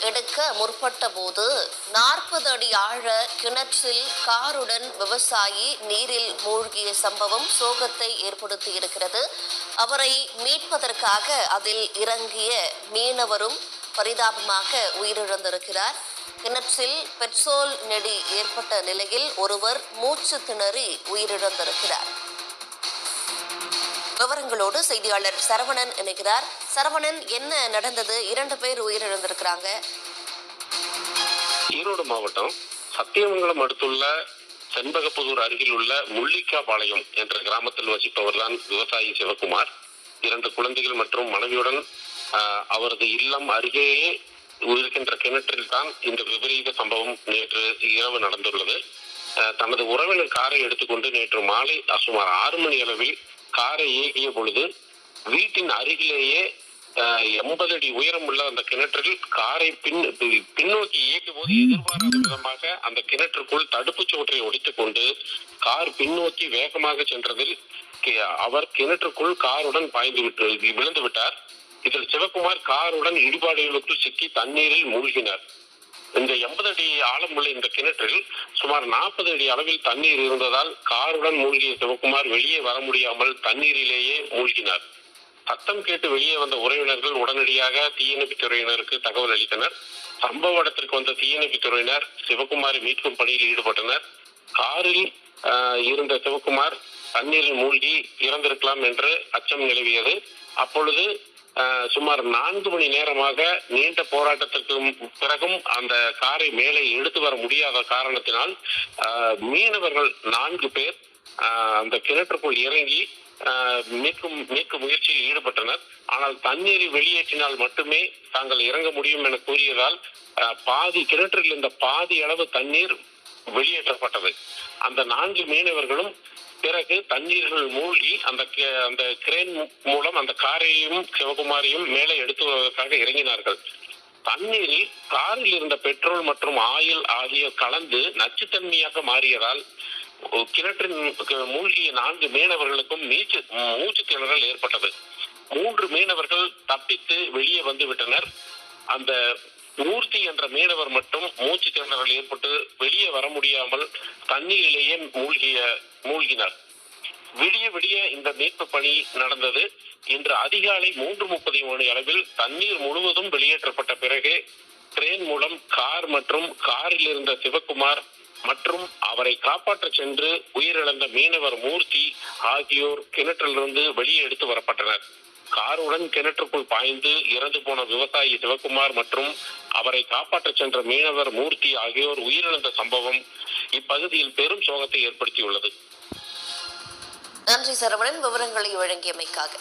எடுக்க முற்பட்ட போது நாற்பது அடி ஆழ கிணற்றில் காருடன் விவசாயி நீரில் மூழ்கிய சம்பவம் சோகத்தை ஏற்படுத்தி இருக்கிறது. அவரை மீட்பதற்காக அதில் இறங்கிய மீனவரும் பரிதாபமாக உயிரிழந்திருக்கிறார். கிணற்றில் பெட்ரோல் நெடி ஏற்பட்ட நிலையில் ஒருவர் மூச்சு திணறி உயிரிழந்திருக்கிறார். விவரங்களோடு செய்தியாளர் சரவணன் இணைகிறார். சரவணன் என்ன நடந்தது? இரண்டு பேர் உயிரிழந்திருக்கிறாங்க. ஈரோடு மாவட்டம் சத்தியமங்கலம் அடுத்துள்ள செண்பகப்புதூர் அருகில் உள்ள முள்ளிக்காபாளையம் என்ற கிராமத்தில் வசிப்பவர்தான் விவசாயி சிவகுமார். இரண்டு குழந்தைகள் மற்றும் மனைவியுடன் அவரது இல்லம் அருகேயே இருக்கின்ற கிணற்றில் தான் இந்த விபரீத சம்பவம் நேற்று இரவு நடந்துள்ளது. ஆஹ், தனது உறவினர் காரை எடுத்துக்கொண்டு நேற்று மாலை சுமார் ஆறு மணி அளவில் காரை இயக்கிய பொழுது வீட்டின் அருகிலேயே எண்பது அடி உயரம் உள்ள அந்த கிணற்றில் காரை பின் பின்னோக்கி இயக்கும் போது எதிர்பாராத விதமாக அந்த கிணற்றுக்குள் தடுப்புச் சுவற்றை உடைத்துக் கொண்டு கார் பின்னோக்கி வேகமாக சென்றதில் அவர் கிணற்றுக்குள் காருடன் பாய்ந்து விட்டு விழுந்து விட்டார். இதில் சிவகுமார் காருடன் இடிபாடுகளுக்குள் சிக்கி தண்ணீரில் மூழ்கினார். இந்த எண்பது அடி ஆழமுள்ள இந்த கிணற்றில் சுமார் நாற்பது அடி அளவில் தண்ணீர் இருந்ததால் காருடன் மூழ்கிய சிவகுமார் வெளியே வர முடியாமல் தண்ணீரிலேயே மூழ்கினார். சத்தம் கேட்டு வெளியே வந்த உறவினர்கள் உடனடியாக தீயணைப்புத் துறையினருக்கு தகவல் அளித்தனர். சம்பவ இடத்திற்கு வந்த தீயணைப்புத் துறையினர் சிவகுமாரை மீட்கும் பணியில் ஈடுபட்டனர். காரில் ஆஹ், இருந்த சிவகுமார் தண்ணீரில் மூழ்கி இறந்திருக்கலாம் என்று அச்சம் நிலவியது. அப்பொழுது சுமார் நான்கு மணி நேரமாக நீண்ட போராட்டத்திற்கு பிறகும் அந்த காரை மேலே எடுத்து வர முடியாத காரணத்தினால் ஆஹ், மீனவர்கள் நான்கு பேர் ஆஹ், அந்த கிணற்றுக்குள் இறங்கி மீட்கும் மீட்கும் முயற்சியில் ஈடுபட்டனர். ஆனால் தண்ணீரை வெளியேற்றினால் மட்டுமே தாங்கள் இறங்க முடியும் என கூறியதால் பாதி கிணற்றில் இருந்த பாதி அளவு தண்ணீர் வெளியேற்றப்பட்டது. அந்த நான்கு மீனவர்களும் பிறகு தண்ணீர்கள் மூழ்கி அந்த அந்த கிரேன் மூலம் அந்த காரையும் சிவகுமாரையும் மேலே எடுத்து வருவதற்காக இறங்கினார்கள். தண்ணீரில் காரில் இருந்த பெட்ரோல் மற்றும் ஆயில் ஆகிய கலந்து நச்சுத்தன்மையாக மாறியதால் கிணற்றின் க- மூழ்கிய நான்கு மீனவர்களுக்கும் நீச்சு மூச்சு திணறல் ஏற்பட்டது. மூன்று மீனவர்கள் தப்பித்து வெளியே வந்து விட்டனர் அந்த மூர்த்தி என்ற மீனவர் மட்டும் மூச்சு திணறல் ஏற்பட்டு வெளியே வர முடியாமல் தண்ணீரிலேயே மூழ்கிய மூழ்கினார். விடிய விடிய இந்த மீட்பு பணி நடந்தது. இன்று அதிகாலை மூன்று முப்பது மணி அளவில் தண்ணீர் முழுவதும் வெளியேற்றப்பட்ட பிறகு ட்ரெயின் மூலம் கார் மற்றும் காரில் இருந்த சிவகுமார் மற்றும் அவரை காப்பாற்ற சென்று உயிரிழந்த மீனவர் மூர்த்தி ஆகியோர் கிணற்றிலிருந்து வெளியே எடுத்து வரப்பட்டனர். காருடன் கிணற்றுக்குள் பாய்ந்து இறந்து போன விவசாயி சிவகுமார் மற்றும் அவரை காப்பாற்ற சென்ற மீனவர் மூர்த்தி ஆகியோர் உயிரிழந்த சம்பவம் இப்பகுதியில் பெரும் சோகத்தை ஏற்படுத்தியுள்ளது. நன்றி சரவணன் விவரங்களை வழங்கியமைக்காக.